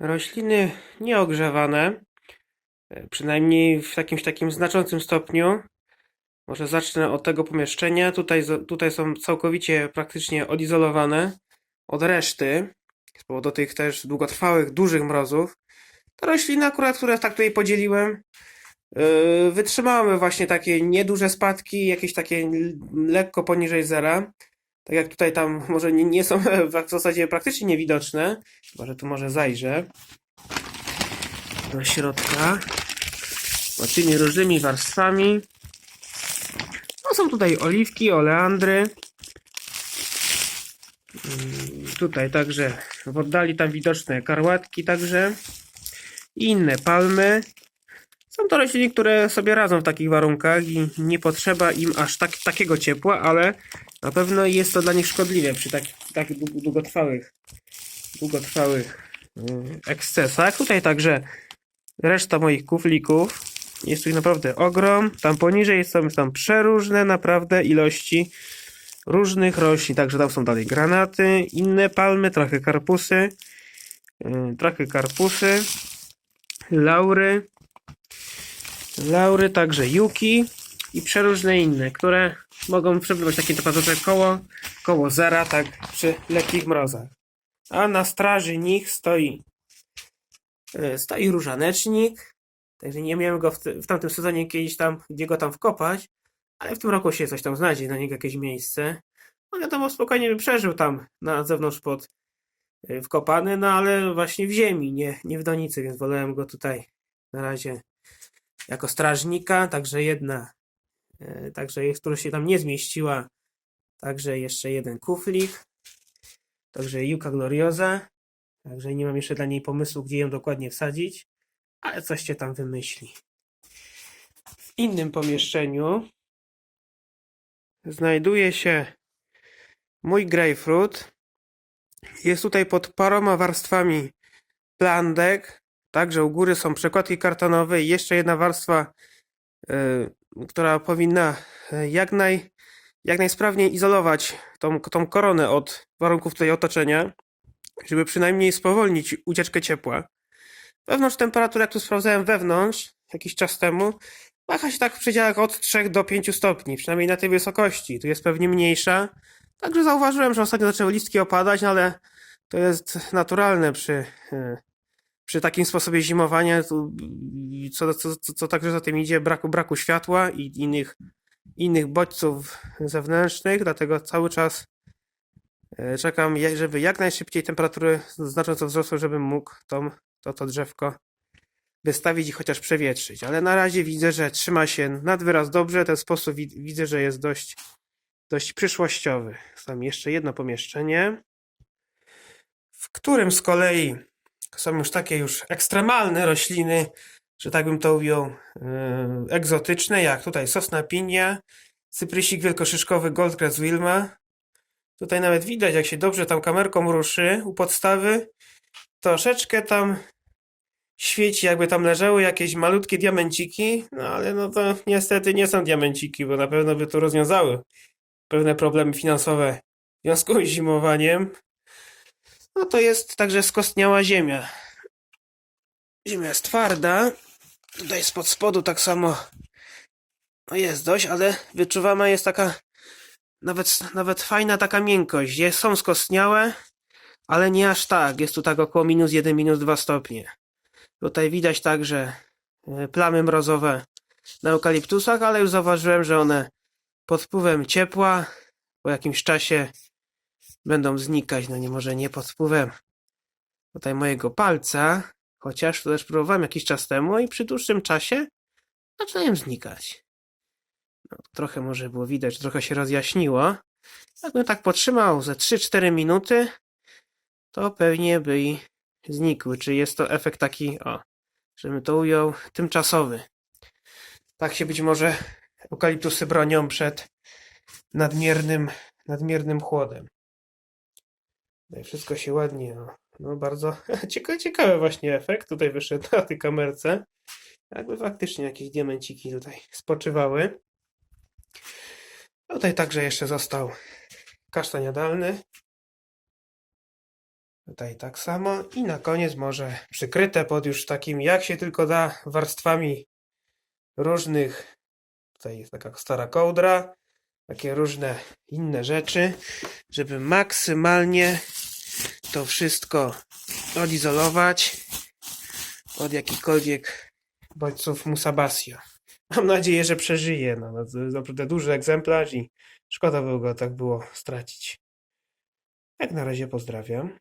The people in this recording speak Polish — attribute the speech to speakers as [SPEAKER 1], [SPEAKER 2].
[SPEAKER 1] Rośliny nieogrzewane, e, przynajmniej w jakimś takim znaczącym stopniu. Może zacznę od tego pomieszczenia. Tutaj, tutaj są całkowicie praktycznie odizolowane od reszty z powodu tych też długotrwałych, dużych mrozów. Te rośliny akurat, które tak tutaj podzieliłem, yy, wytrzymały właśnie takie nieduże spadki, jakieś takie lekko poniżej zera. Tak jak tutaj tam może nie, nie są w zasadzie praktycznie niewidoczne. Chyba, że tu może zajrzę do środka. Zobaczymy różnymi warstwami. No są tutaj oliwki, oleandry. Mm, Tutaj także w oddali tam widoczne karłatki także. I inne palmy. Są to rośliny, które sobie radzą w takich warunkach i nie potrzeba im aż tak, takiego ciepła, ale na pewno jest to dla nich szkodliwe przy tak, tak dłu- długotrwałych, długotrwałych mm, ekscesach. Tutaj także reszta moich kuflików. Jest tu naprawdę ogrom. Tam poniżej są tam przeróżne naprawdę ilości różnych roślin. Także tam są dalej granaty, inne palmy, trochę karpusy, yy, trochę karpusy, laury, laury, także juki i przeróżne inne, które mogą przebywać w takiej temperaturze koło, koło zera, tak przy lekkich mrozach. A na straży nich stoi e, stoi różanecznik. Także nie miałem go w, w tamtym sezonie kiedyś tam, gdzie go tam wkopać, ale w tym roku się coś tam znajdzie na niego jakieś miejsce. No wiadomo, spokojnie by przeżył tam na zewnątrz pod e, wkopany, no ale właśnie w ziemi, nie, nie w donicy, więc wolałem go tutaj na razie jako strażnika, także jedna, także jest, która się tam nie zmieściła, także jeszcze jeden kuflik, także Juka Gloriosa, także nie mam jeszcze dla niej pomysłu, gdzie ją dokładnie wsadzić, ale coś cię tam wymyśli. W innym pomieszczeniu znajduje się mój grapefruit. Jest tutaj pod paroma warstwami plandek. Także u góry są przekładki kartonowe i jeszcze jedna warstwa, y, która powinna y, jak, naj, jak najsprawniej izolować tą, tą koronę od warunków tutaj otoczenia, żeby przynajmniej spowolnić ucieczkę ciepła. Wewnątrz temperatura, jak tu sprawdzałem wewnątrz jakiś czas temu, waha się tak w przedziałach od 3 do 5 stopni, przynajmniej na tej wysokości. Tu jest pewnie mniejsza. Także zauważyłem, że ostatnio zaczęły listki opadać, no ale to jest naturalne przy, e, przy takim sposobie zimowania, i co, co, co, co także za tym idzie, braku, braku światła i innych, innych bodźców zewnętrznych, dlatego cały czas e, czekam, żeby jak najszybciej temperatury znacząco wzrosły, żebym mógł tą, to, to drzewko wystawić i chociaż przewietrzyć. Ale na razie widzę, że trzyma się nad wyraz dobrze. Ten sposób wi- widzę, że jest dość, dość przyszłościowy. Tam jeszcze jedno pomieszczenie, w którym z kolei są już takie już ekstremalne rośliny, że tak bym to ujął, yy, egzotyczne, jak tutaj sosna pinia, cyprysik wielkoszyszkowy Goldgrass Wilma. Tutaj nawet widać, jak się dobrze tam kamerką ruszy u podstawy, troszeczkę tam świeci, jakby tam leżały jakieś malutkie diamenciki, no ale no to niestety nie są diamenciki, bo na pewno by to rozwiązały pewne problemy finansowe w związku z zimowaniem. No to jest także skostniała ziemia. Ziemia jest twarda. Tutaj spod spodu tak samo no jest dość, ale wyczuwana jest taka nawet, nawet fajna taka miękkość. Jest, są skostniałe, ale nie aż tak. Jest tu tak około minus 1, minus 2 stopnie. Tutaj widać także e, plamy mrozowe na eukaliptusach, ale już zauważyłem, że one pod wpływem ciepła po jakimś czasie będą znikać. No nie może nie pod wpływem tutaj mojego palca, chociaż to też próbowałem jakiś czas temu i przy dłuższym czasie zaczynają znikać. No, trochę może było widać, trochę się rozjaśniło. Jakbym tak potrzymał ze 3-4 minuty, to pewnie by i znikły. Czy jest to efekt taki, o, żebym to ujął, tymczasowy. Tak się być może eukaliptusy bronią przed nadmiernym, nadmiernym chłodem. Wszystko się ładnie, no bardzo ciekawy, ciekawy właśnie efekt tutaj wyszedł na tej kamerce. Jakby faktycznie jakieś diamenciki tutaj spoczywały. Tutaj także jeszcze został kasztan jadalny. Tutaj tak samo i na koniec może przykryte pod już takim jak się tylko da warstwami różnych. Tutaj jest taka stara kołdra, takie różne inne rzeczy, żeby maksymalnie to wszystko odizolować od jakichkolwiek bodźców Musabasio. Mam nadzieję, że przeżyje. No, no, to jest naprawdę duży egzemplarz i szkoda by go tak było stracić. Jak na razie pozdrawiam.